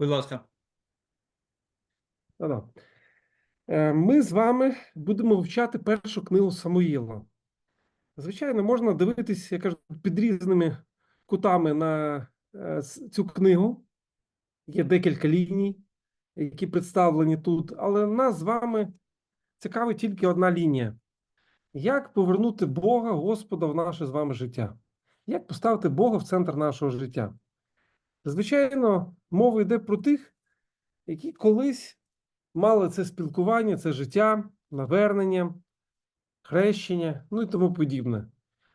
Будь ласка. Е, Ми з вами будемо вивчати першу книгу Самуїла. Звичайно, можна дивитись, я кажу, під різними кутами на е, цю книгу. Є декілька ліній, які представлені тут, але нас з вами цікавить тільки одна лінія: як повернути Бога, Господа в наше з вами життя? Як поставити Бога в центр нашого життя? Звичайно, мова йде про тих, які колись мали це спілкування, це життя, навернення, хрещення, ну і тому подібне.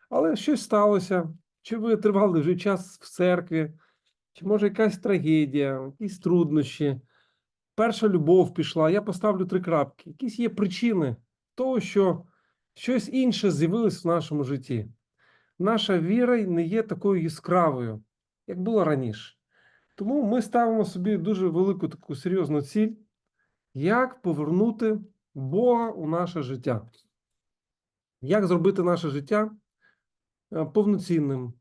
Але щось сталося, чи ви тривали вже час в церкві, чи може якась трагедія, якісь труднощі, перша любов пішла. Я поставлю три крапки. Якісь є причини того, що щось інше з'явилось в нашому житті. Наша віра не є такою яскравою, як було раніше. Тому ми ставимо собі дуже велику таку серйозну ціль як повернути Бога у наше життя? Як зробити наше життя е, повноцінним?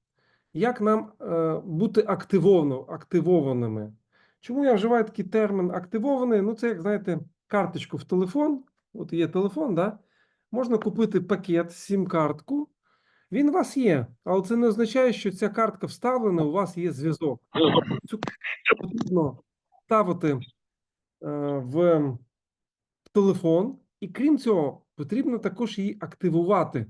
Як нам е, бути активовано, активованими? Чому я вживаю такий термін активований? Ну, це як знаєте, карточку в телефон. От є телефон, да? можна купити пакет, сім-картку. Він у вас є, але це не означає, що ця картка вставлена, у вас є зв'язок. Цю картку потрібно ставити е, в телефон, і крім цього, потрібно також її активувати,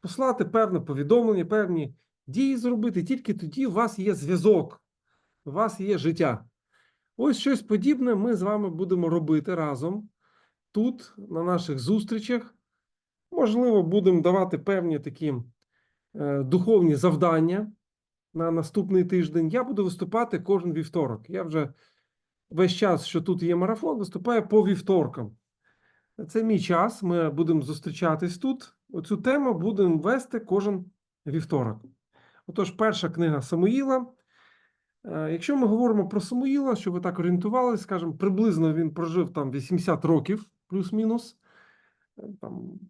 послати певне повідомлення, певні дії зробити. Тільки тоді у вас є зв'язок, у вас є життя. Ось щось подібне ми з вами будемо робити разом тут, на наших зустрічах. Можливо, будемо давати певні такі духовні завдання на наступний тиждень. Я буду виступати кожен вівторок. Я вже весь час, що тут є марафон, виступаю по вівторкам. Це мій час. Ми будемо зустрічатись тут. Оцю тему будемо вести кожен вівторок. Отож, перша книга Самуїла. Е, Якщо ми говоримо про Самуїла, щоб ви так орієнтувалися, скажімо, приблизно він прожив там 80 років, плюс-мінус. Е, Там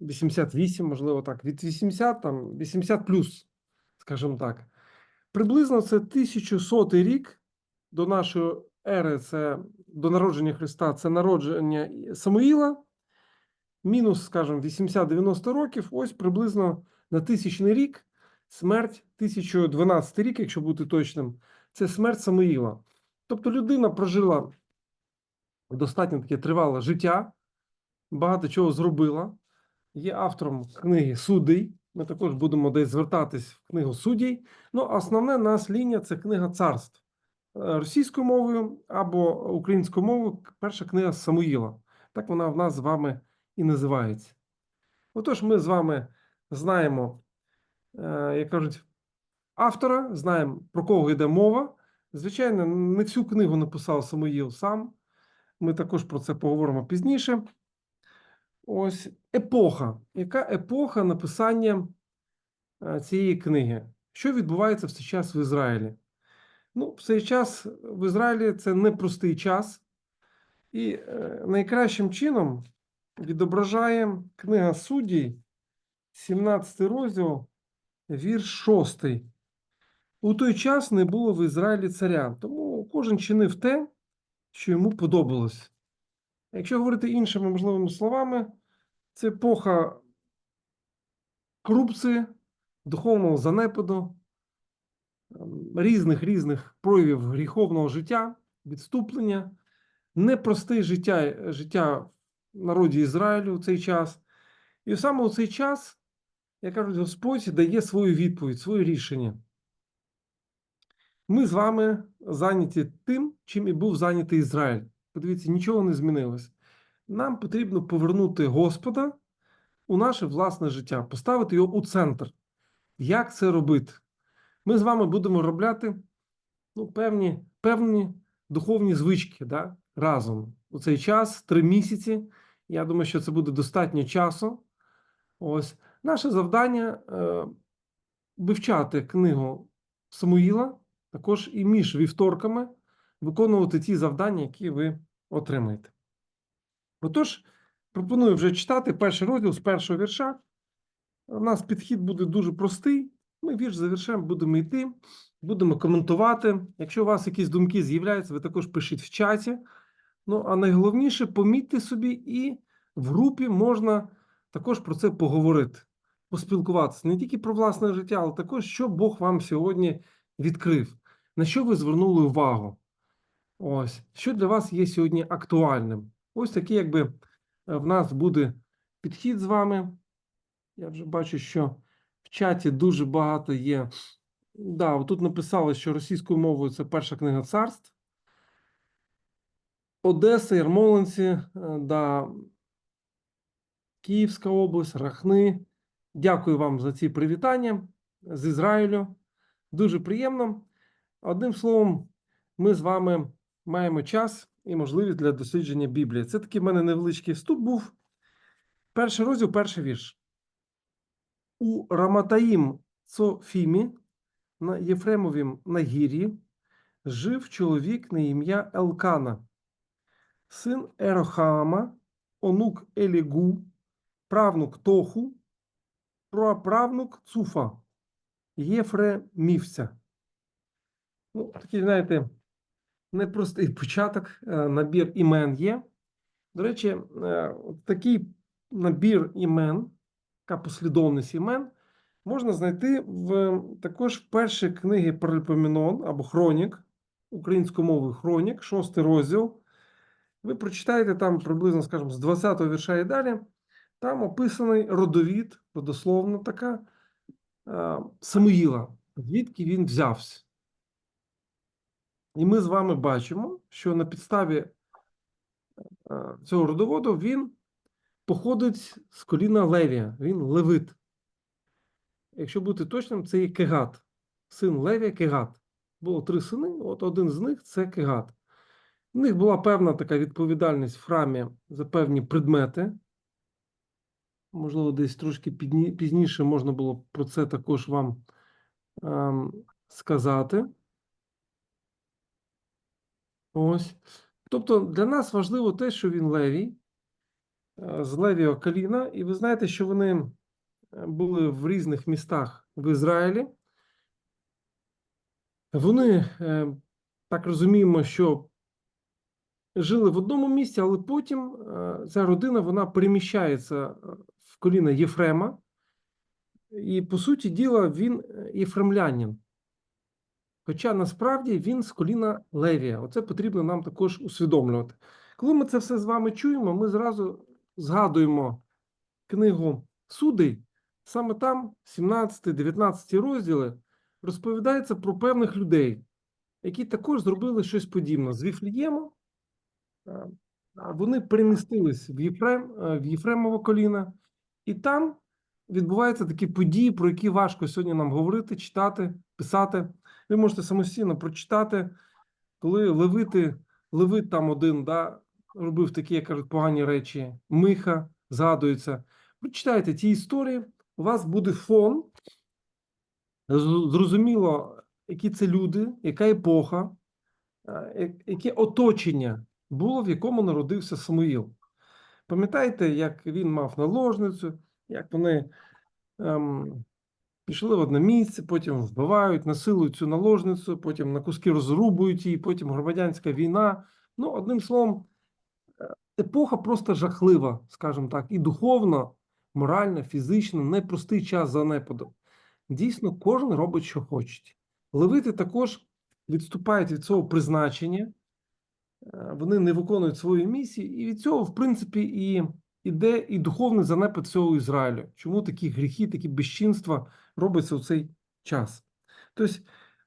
88, можливо, так, від 80, там 80 плюс, скажімо так. Приблизно це 1100 рік до нашої ери, це до народження Христа, це народження Самуїла, мінус, скажімо, 80-90 років, ось приблизно на тисячний рік, смерть 1012 рік, якщо бути точним, це смерть Самуїла. Тобто людина прожила достатньо таке тривале життя, багато чого зробила. Є автором книги Судей. Ми також будемо десь звертатись в книгу суддів. Ну, а основна нас лінія це книга царств російською мовою або українською мовою. Перша книга Самуїла. Так вона в нас з вами і називається. Отож, ми з вами знаємо, е, як кажуть, автора, знаємо, про кого йде мова. Звичайно, не всю книгу написав Самуїл сам. Ми також про це поговоримо пізніше. Ось епоха. Яка епоха написання е, цієї книги? Що відбувається в цей час в Ізраїлі? Ну, в цей час в Ізраїлі це непростий час, і е, найкращим чином відображає книга суддів, 17 розділ, вірш 6. У той час не було в Ізраїлі царя, тому кожен чинив те, що йому подобалось. Якщо говорити іншими можливими словами, це епоха корупції, духовного занепаду, ем, різних різних проявів гріховного життя, відступлення, непросте життя, життя народі Ізраїлю в цей час. І саме у цей час, як кажуть, Господь дає свою відповідь, своє рішення. Ми з вами зайняті тим, чим і був зайнятий Ізраїль. Подивіться, нічого не змінилось. Нам потрібно повернути Господа у наше власне життя, поставити його у центр. Як це робити? Ми з вами будемо робляти ну, певні, певні духовні звички да, разом у цей час, три місяці. Я думаю, що це буде достатньо часу. Ось наше завдання е, вивчати книгу Самуїла, також і між вівторками виконувати ті завдання, які ви отримаєте. Отож, пропоную вже читати перший розділ з першого вірша. У нас підхід буде дуже простий. Ми вірш завершаємо, будемо йти, будемо коментувати. Якщо у вас якісь думки з'являються, ви також пишіть в чаті. Ну, а найголовніше, помітьте собі, і в групі можна також про це поговорити, поспілкуватися не тільки про власне життя, але також, що Бог вам сьогодні відкрив, на що ви звернули увагу. Ось, що для вас є сьогодні актуальним. Ось такий, якби е, в нас буде підхід з вами. Я вже бачу, що в чаті дуже багато є. Да, тут написали, що російською мовою це перша книга царств. Одеса, Ярмолинці, е, да, Київська область, Рахни. Дякую вам за ці привітання з Ізраїлю. Дуже приємно. Одним словом, ми з вами маємо час і можливість для дослідження Біблії. Це такий в мене невеличкий вступ був. Перший розділ, перший вірш. У Раматаїм Цофімі на Єфремовім нагір'ї жив чоловік на ім'я Елкана, син Ерохаама, онук Елігу, правнук Тоху, праправнук Цуфа, Єфремівця. Ну, такий, знаєте, непростий початок, е, набір імен є. До речі, е, такий набір імен, така послідовність імен, можна знайти в також в першій книгі Паральпомінон або Хронік, українською мовою Хронік, шостий розділ. Ви прочитаєте там приблизно, скажімо, з 20-го вірша і далі. Там описаний родовід, родословно така е, Самуїла, звідки він взявся. І ми з вами бачимо, що на підставі е, цього родоводу він походить з коліна Левія, він левит. Якщо бути точним, це є Кегат, син Левія Кегат. Було три сини, от один з них це Кегат. У них була певна така відповідальність в храмі за певні предмети. Можливо, десь трошки пізніше можна було про це також вам ем, сказати. Ось. Тобто для нас важливо те, що він Левій, е, з Левіо коліна, і ви знаєте, що вони е, були в різних містах в Ізраїлі. Вони, е, так розуміємо, що жили в одному місці, але потім ця родина вона переміщається в коліна Єфрема, і, по суті діла, він єфремлянин. Хоча насправді він з коліна Левія. Оце потрібно нам також усвідомлювати. Коли ми це все з вами чуємо, ми зразу згадуємо книгу Судей. Саме там, 17-19 розділи, розповідається про певних людей, які також зробили щось подібне з Віфлієму. е, Вони перемістились в Єфрем, е, в Єфремово коліна, і там відбуваються такі події, про які важко сьогодні нам говорити, читати, писати. Ви можете самостійно прочитати, коли Левити, Левит там один да, робив такі, як кажуть, погані речі, Миха згадується. Прочитайте ті історії, у вас буде фон, зрозуміло, які це люди, яка епоха, е, яке оточення було, в якому народився Самуїл. Пам'ятаєте, як він мав наложницю, як вони ем, пішли в одне місце, потім вбивають, насилують цю наложницю, потім на куски розрубують її, потім громадянська війна. Ну, одним словом, е, епоха просто жахлива, скажімо так, і духовно, морально, фізично, непростий час занепаду. Дійсно, кожен робить, що хоче. Левити також відступають від цього призначення, е, вони не виконують свої місії, і від цього, в принципі, і іде і духовний занепад всього Ізраїлю. Чому такі гріхи, такі безчинства робиться у цей час? Тобто,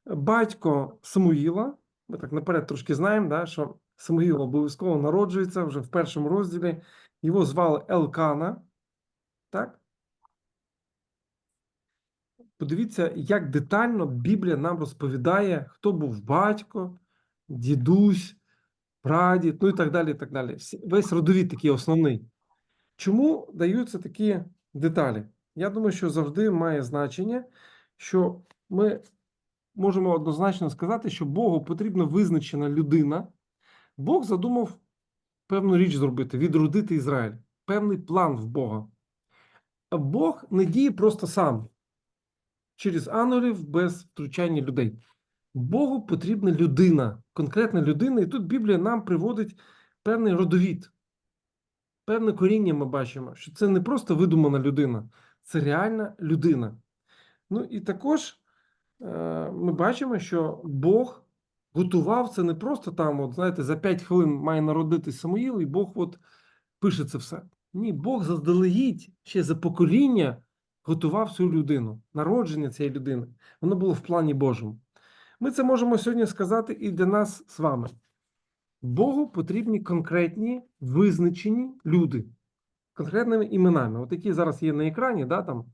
батько Самуїла, ми так наперед трошки знаємо, да, що Самуїл обов'язково народжується вже в першому розділі. Його звали Елкана. Так? Подивіться, як детально Біблія нам розповідає, хто був батько, дідусь, прадід, ну і так далі. і так далі. Весь родовід такий основний. Чому даються такі деталі? Я думаю, що завжди має значення, що ми можемо однозначно сказати, що Богу потрібна визначена людина. Бог задумав певну річ зробити, відродити Ізраїль, певний план в Бога. Бог не діє просто сам. через ангелів без втручання людей. Богу потрібна людина, конкретна людина, і тут Біблія нам приводить певний родовід, певне коріння ми бачимо, що це не просто видумана людина, це реальна людина. Ну і також е, ми бачимо, що Бог готував це не просто там, от знаєте, за 5 хвилин має народитись Самуїл, і Бог от пише це все. Ні, Бог заздалегідь ще за покоління готував цю людину, народження цієї людини. Воно було в плані Божому. Ми це можемо сьогодні сказати і для нас з вами. Богу потрібні конкретні визначені люди конкретними іменами. От які зараз є на екрані, да, там,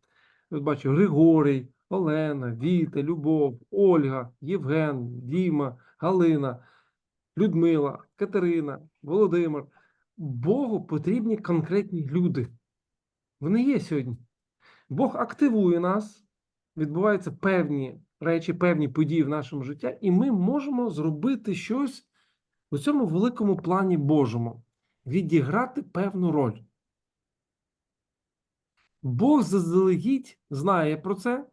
от бачу, Григорій, Олена, Віта, Любов, Ольга, Євген, Діма, Галина, Людмила, Катерина, Володимир. Богу потрібні конкретні люди. Вони є сьогодні. Бог активує нас, відбуваються певні речі, певні події в нашому житті, і ми можемо зробити щось у цьому великому плані Божому, відіграти певну роль. Бог заздалегідь знає про це,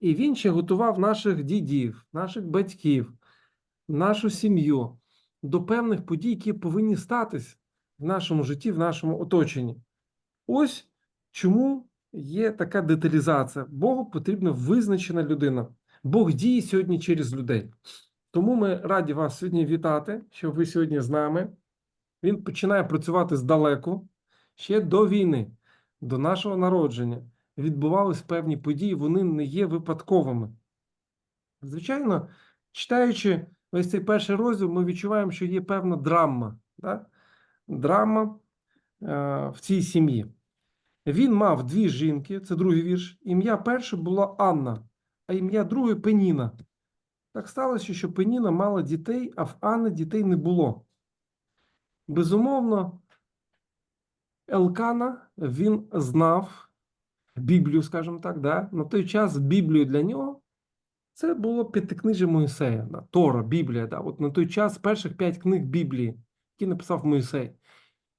і Він ще готував наших дідів, наших батьків, нашу сім'ю до певних подій, які повинні статись в нашому житті, в нашому оточенні. Ось чому є така деталізація. Богу потрібна визначена людина. Бог діє сьогодні через людей. Тому ми раді вас сьогодні вітати, що ви сьогодні з нами. Він починає працювати здалеку ще до війни, до нашого народження. Відбувались певні події, вони не є випадковими. Звичайно, читаючи ось цей перший розділ, ми відчуваємо, що є певна драма. Да? Драма е, в цій сім'ї. Він мав дві жінки, це другий вірш. Ім'я перше було Анна, а ім'я другої Пеніна. Так сталося, що Пеніна мала дітей, а в Анни дітей не було. Безумовно, Елкана він знав Біблію, скажімо так. Да? На той час Біблію для нього це було п'ятикнижжя Моїсея, да? Тора, Біблія. Да? От на той час перших п'ять книг Біблії, які написав Моїсей.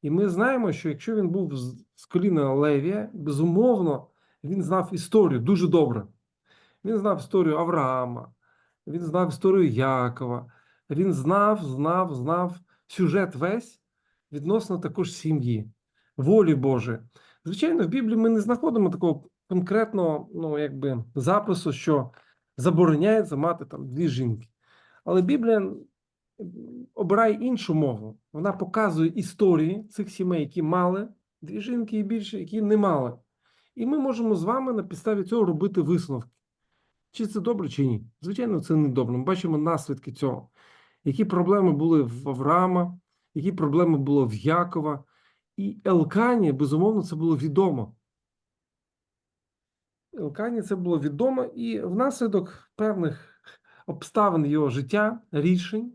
І ми знаємо, що якщо він був з коліна Левія, безумовно, він знав історію дуже добре. Він знав історію Авраама, він знав історію Якова, він знав, знав, знав сюжет весь відносно також сім'ї, волі Божої. Звичайно, в Біблії ми не знаходимо такого конкретного ну, якби, запису, що забороняється мати там дві жінки. Але Біблія обирає іншу мову. Вона показує історії цих сімей, які мали дві жінки і більше, які не мали. І ми можемо з вами на підставі цього робити висновки. Чи це добре, чи ні? Звичайно, це не добре. Ми бачимо наслідки цього. Які проблеми були в Авраама, які проблеми було в Якова. І Елкані, безумовно, це було відомо. Елкані це було відомо, і внаслідок певних обставин його життя, рішень,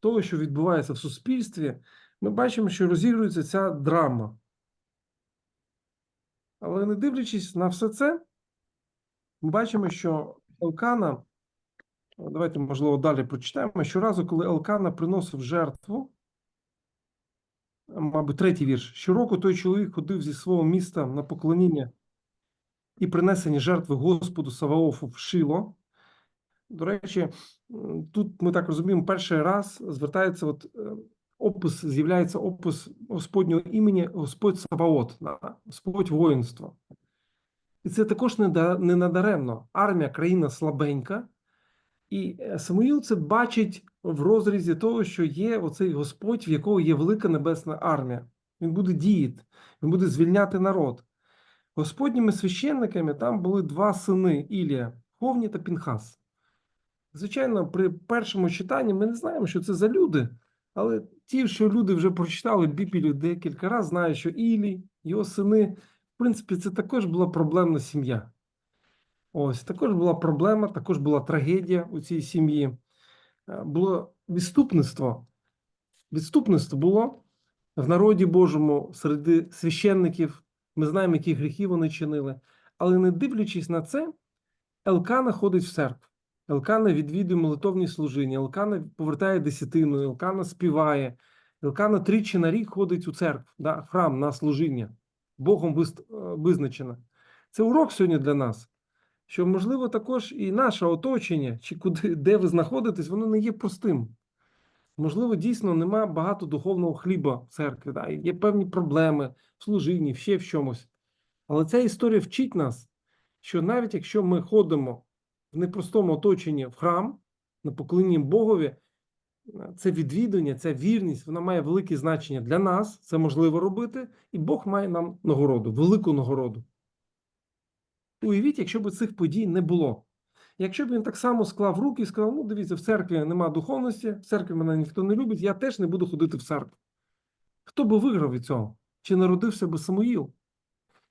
того, що відбувається в суспільстві, ми бачимо, що розігрується ця драма. Але не дивлячись на все це, ми бачимо, що Елкана, давайте, можливо, далі прочитаємо. Щоразу, коли Елкана приносив жертву, мабуть, третій вірш. Щороку той чоловік ходив зі свого міста на поклоніння і принесені жертви Господу Саваофу в Шило. До речі, тут ми так розуміємо, перший раз звертається от е, опис, з'являється опис Господнього імені Господь Саваот, Господь воїнство. І це також не надаремно. Армія країна слабенька, і е, Самуїл це бачить в розрізі того, що є оцей Господь, в якого є велика небесна армія. Він буде діяти, він буде звільняти народ. Господніми священниками там були два сини Ілія, Ховні та Пінхас. Звичайно, при першому читанні ми не знаємо, що це за люди, але ті, що люди вже прочитали Біблію декілька разів, знають, що Ілій, його сини, в принципі, це також була проблемна сім'я. Ось також була проблема, також була трагедія у цій сім'ї. Е, було відступництво. Відступництво було в народі Божому серед священників. Ми знаємо, які гріхи вони чинили. Але не дивлячись на це, Елкана ходить в церкву. Елкана відвідує молитовні служіння, Елкана повертає десятину, Елкана співає, Елкана тричі на рік ходить у церкву, да, храм на служіння. Богом визначено. Це урок сьогодні для нас. що, можливо, також і наше оточення, чи куди, де ви знаходитесь, воно не є простим. Можливо, дійсно нема багато духовного хліба в церкві, да? є певні проблеми в служінні, ще в чомусь. Але ця історія вчить нас, що навіть якщо ми ходимо в непростому оточенні в храм на поклоніння Богові, це відвідування, ця вірність, вона має велике значення для нас, це можливо робити, і Бог має нам нагороду, велику нагороду. Уявіть, якщо б цих подій не було. Якщо б він так само склав руки і сказав: ну, дивіться, в церкві нема духовності, в церкві мене ніхто не любить, я теж не буду ходити в церкву. Хто би виграв від цього? Чи народився би Самуїл?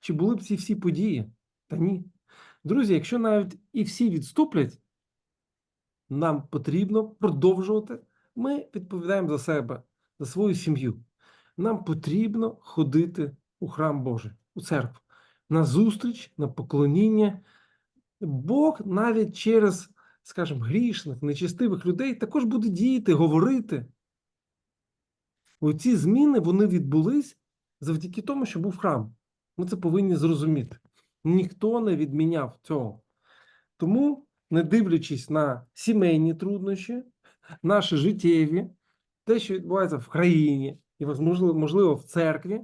Чи були б ці всі події? Та ні. Друзі, якщо навіть і всі відступлять, нам потрібно продовжувати. Ми відповідаємо за себе, за свою сім'ю. Нам потрібно ходити у храм Божий, у церкву, на зустріч, на поклоніння. Бог навіть через, скажімо, грішних, нечистивих людей також буде діяти, говорити. Оці зміни вони відбулись завдяки тому, що був храм. Ми це повинні зрозуміти. Ніхто не відміняв цього. Тому, не дивлячись на сімейні труднощі, наші життєві, те, що відбувається в країні, і, можливо, в церкві,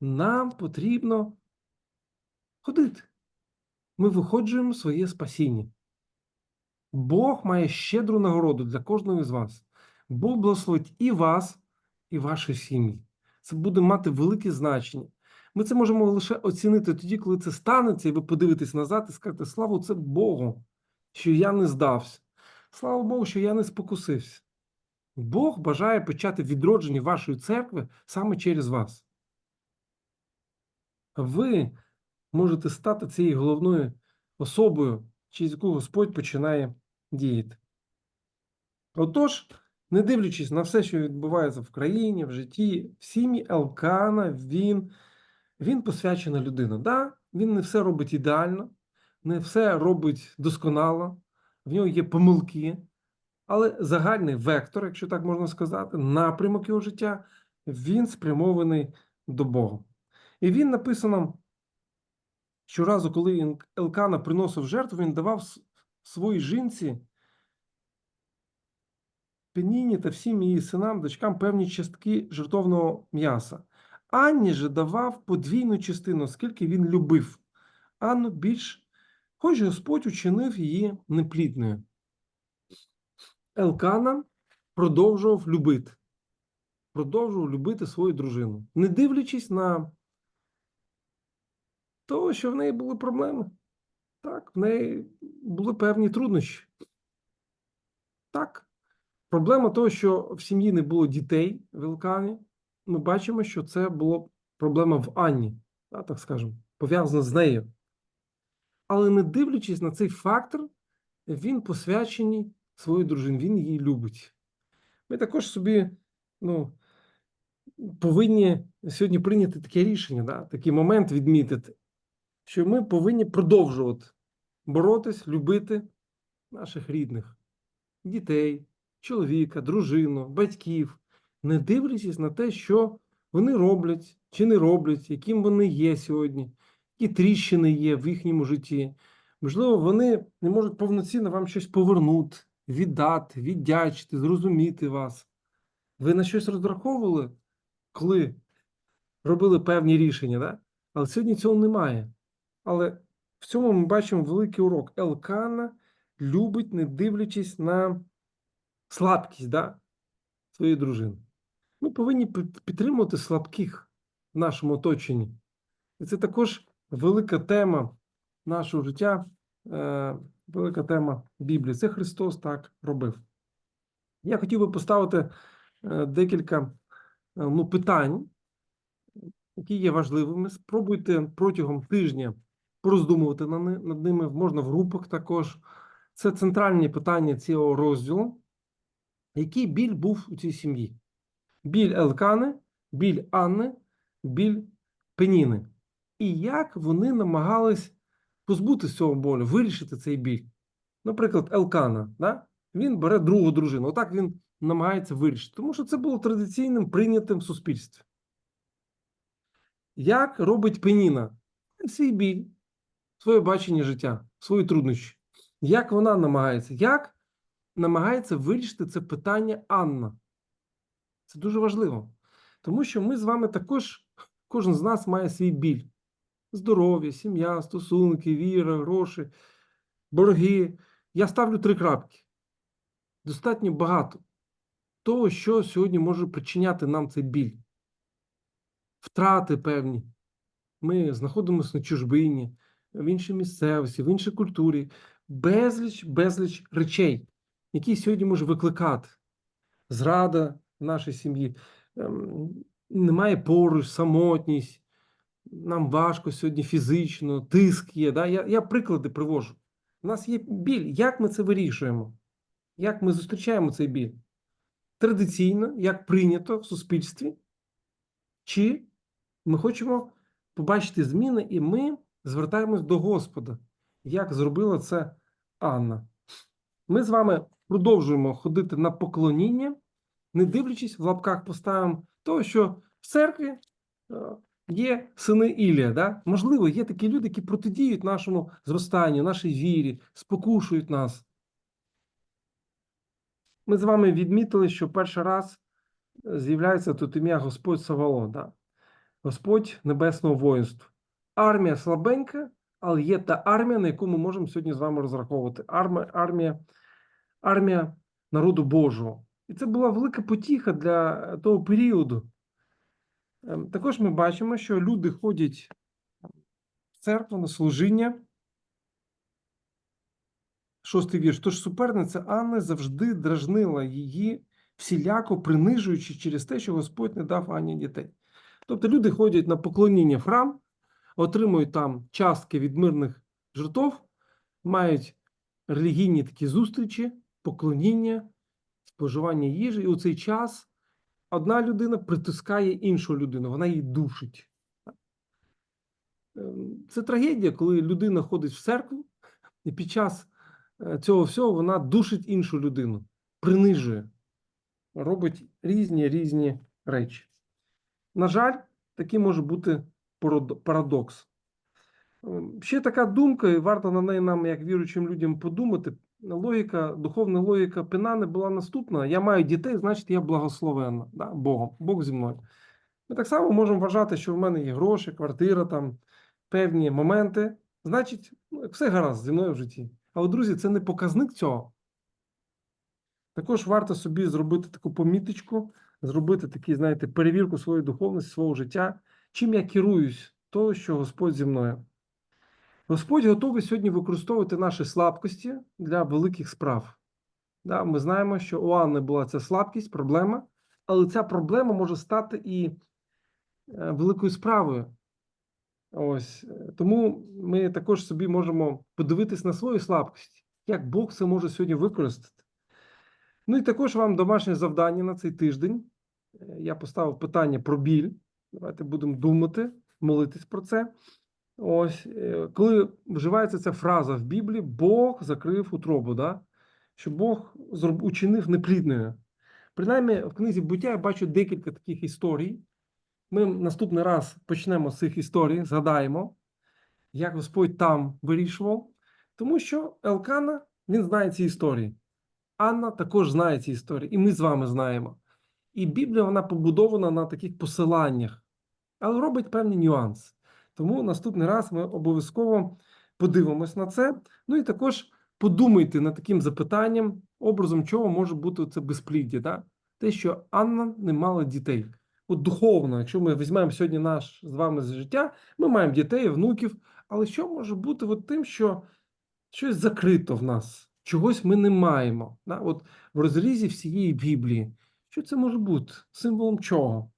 нам потрібно ходити. Ми виходжуємо своє спасіння. Бог має щедру нагороду для кожного з вас. Бог благословить і вас, і ваші сім'ї. Це буде мати велике значення. Ми це можемо лише оцінити тоді, коли це станеться, і ви подивитесь назад і скажете, слава це Богу, що я не здався. Слава Богу, що я не спокусився. Бог бажає почати відродження вашої церкви саме через вас. Ви можете стати цією головною особою, через яку Господь починає діяти. Отож, не дивлячись на все, що відбувається в країні, в житті, в сім'ї Елкана, він, він посвячена людина. Да, він не все робить ідеально, не все робить досконало, в нього є помилки, але загальний вектор, якщо так можна сказати, напрямок його життя, він спрямований до Бога. І він написано. Щоразу, коли Елкана приносив жертву, він давав своїй жінці Пеніні та всім її синам, дочкам певні частки жертовного м'яса. Анні же давав подвійну частину, оскільки він любив Анну більш, хоч Господь учинив її неплідною. Елкана продовжував любити, продовжував любити свою дружину, не дивлячись на того, що в неї були проблеми. Так, в неї були певні труднощі. Так. Проблема того, що в сім'ї не було дітей в Елкані, ми бачимо, що це була проблема в Анні, так скажемо, пов'язана з нею. Але не дивлячись на цей фактор, він посвячений своїй дружині, він її любить. Ми також собі ну, повинні сьогодні прийняти таке рішення, да? такий момент відмітити що ми повинні продовжувати боротись, любити наших рідних, дітей, чоловіка, дружину, батьків, не дивлячись на те, що вони роблять чи не роблять, яким вони є сьогодні, які тріщини є в їхньому житті. Можливо, вони не можуть повноцінно вам щось повернути, віддати, віддячити, зрозуміти вас. Ви на щось розраховували, коли робили певні рішення, да? але сьогодні цього немає. Але в цьому ми бачимо великий урок. Елкана любить, не дивлячись на слабкість да, своєї дружини. Ми повинні підтримувати слабких в нашому оточенні. І це також велика тема нашого життя, е, велика тема Біблії. Це Христос так робив. Я хотів би поставити е, декілька е, ну, питань, які є важливими. Спробуйте протягом тижня пороздумувати над ними, можна в групах також. Це центральні питання цього розділу. Який біль був у цій сім'ї? Біль Елкани, біль Анни, біль Пеніни. І як вони намагались позбутися цього болю, вирішити цей біль. Наприклад, Елкана, да? він бере другу дружину. Отак він намагається вирішити. Тому що це було традиційним прийнятим в суспільстві. Як робить Пеніна? Свій біль, своє бачення життя, свої труднощі. Як вона намагається? Як намагається вирішити це питання Анна? Це дуже важливо. Тому що ми з вами також, кожен з нас має свій біль. Здоров'я, сім'я, стосунки, віра, гроші, борги. Я ставлю три крапки. Достатньо багато того, що сьогодні може причиняти нам цей біль. Втрати певні. Ми знаходимося на чужбині, в іншій місцевості, в іншій культурі. Безліч, безліч речей, які сьогодні може викликати. Зрада в нашій сім'ї, ем, немає поруч, самотність, нам важко сьогодні фізично, тиск є. Да? Я, я приклади привожу. У нас є біль. Як ми це вирішуємо? Як ми зустрічаємо цей біль? Традиційно, як прийнято в суспільстві, чи ми хочемо побачити зміни, і ми звертаємось до Господа, як зробила це Анна. Ми з вами продовжуємо ходити на поклоніння, не дивлячись в лапках поставимо того, що в церкві е, є сини Ілія. Да? Можливо, є такі люди, які протидіють нашому зростанню, нашій вірі, спокушують нас. Ми з вами відмітили, що перший раз е, з'являється тут ім'я Господь Саваоф, да? Господь Небесного воїнства. Армія слабенька, але є та армія, на яку ми можемо сьогодні з вами розраховувати. Армія, армія, армія народу Божого. І це була велика потіха для того періоду. Ем, Також ми бачимо, що люди ходять в церкву на служіння. Шостий вірш. Тож суперниця Анни завжди дражнила її, всіляко принижуючи через те, що Господь не дав Анні дітей. Тобто люди ходять на поклоніння в храм, отримують там частки від мирних жертв, мають релігійні такі зустрічі, поклоніння, споживання їжі, і у цей час одна людина притискає іншу людину, вона її душить. Ем, Це трагедія, коли людина ходить в церкву, і під час е, цього всього вона душить іншу людину, принижує, робить різні різні речі. На жаль, такий може бути парадокс. Ем, Ще така думка, і варто на неї нам, як віруючим людям, подумати. Логіка, духовна логіка Пинани була наступна: я маю дітей, значить я благословенна да, Богом, Бог зі мною. Ми так само можемо вважати, що в мене є гроші, квартира, там певні моменти. Значить, ну, все гаразд зі мною в житті. Але, друзі, це не показник цього. Також варто собі зробити таку поміточку, зробити такі, знаєте, перевірку своєї духовності, свого життя. Чим я керуюсь, то, що Господь зі мною. Господь готовий сьогодні використовувати наші слабкості для великих справ. Да, ми знаємо, що у Анни була ця слабкість, проблема, але ця проблема може стати і е, великою справою. Ось е, тому ми також собі можемо подивитись на свою слабкість, як Бог це може сьогодні використати. Ну і також вам домашнє завдання на цей тиждень. Е, Я поставив питання про біль. Давайте будемо думати, молитись про це. Ось, е, коли вживається ця фраза в Біблії, Бог закрив утробу, да? що Бог учинив неплідною. Принаймні, в книзі буття я бачу декілька таких історій. Ми наступний раз почнемо з цих історій, згадаємо, як Господь там вирішував. Тому що Елкана він знає ці історії. Анна також знає ці історії, і ми з вами знаємо. І Біблія вона побудована на таких посиланнях, але робить певні нюанси. Тому наступний раз ми обов'язково подивимось на це. Ну і також подумайте над таким запитанням, образом чого може бути це безпліддя. Да? Те, що Анна не мала дітей. От духовно, якщо ми візьмемо сьогодні наш з вами життя, ми маємо дітей, внуків. Але що може бути от тим, що щось закрито в нас, чогось ми не маємо? Да? От в розрізі всієї Біблії. Що це може бути? Символом чого?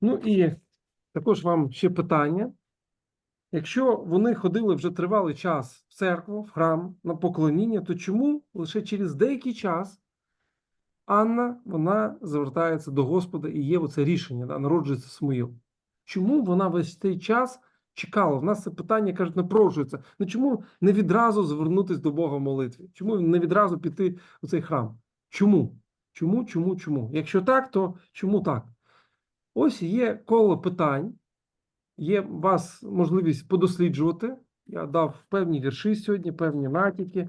Ну і також вам ще питання. Якщо вони ходили вже тривалий час в церкву, в храм на поклоніння, то чому лише через деякий час Анна вона звертається до Господа і є оце рішення, да, народжується Самуїл? Чому вона весь цей час чекала? В нас це питання кажуть, напрошується. Ну чому не відразу звернутися до Бога в молитві? Чому не відразу піти у цей храм? Чому? Чому, чому, чому? Якщо так, то чому так? Ось є коло питань, є у вас можливість подосліджувати Я дав певні вірші сьогодні, певні натяки.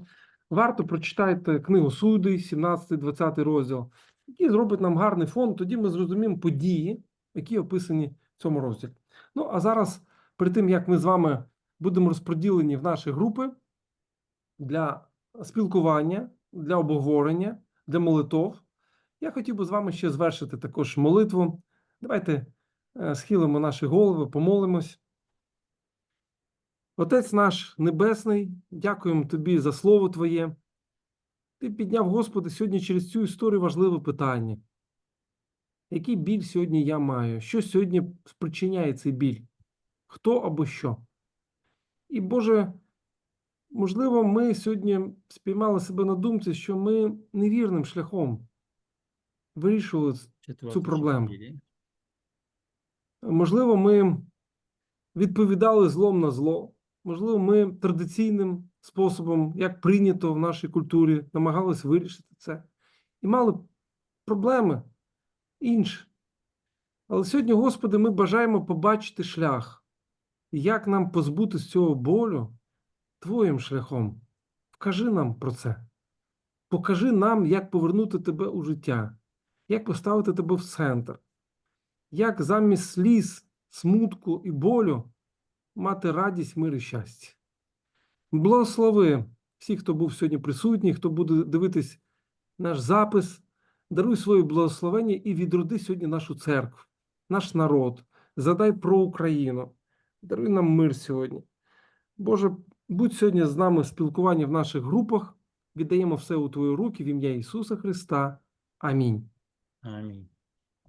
Варто прочитайте книгу Судей, 17-20 розділ, який зробить нам гарний фон. Тоді ми зрозуміємо події, які описані в цьому розділі. Ну а зараз, перед тим як ми з вами будемо розподілені в наші групи для спілкування, для обговорення, для молитов, я хотів би з вами ще звершити також молитву. Давайте е, схилимо наші голови, помолимось. Отець наш Небесний, дякуємо Тобі за Слово Твоє. Ти підняв, Господи, сьогодні через цю історію важливе питання. Який біль сьогодні я маю? Що сьогодні спричиняє цей біль? Хто або що? І, Боже, можливо, ми сьогодні спіймали себе на думці, що ми невірним шляхом вирішували Четвертий проблему. Можливо, ми відповідали злом на зло. Можливо, ми традиційним способом, як прийнято в нашій культурі, намагались вирішити це і мали проблеми інші. Але сьогодні, Господи, ми бажаємо побачити шлях, як нам позбутися цього болю Твоїм шляхом. Вкажи нам про це. Покажи нам, як повернути тебе у життя, як поставити тебе в центр як замість сліз, смутку і болю мати радість, мир і щастя. Благослови всіх, хто був сьогодні присутній, хто буде дивитись наш запис, даруй своє благословення і відроди сьогодні нашу церкву, наш народ, задай про Україну, даруй нам мир сьогодні. Боже, будь сьогодні з нами в спілкуванні в наших групах. Віддаємо все у Твої руки в ім'я Ісуса Христа. Амінь. Амінь.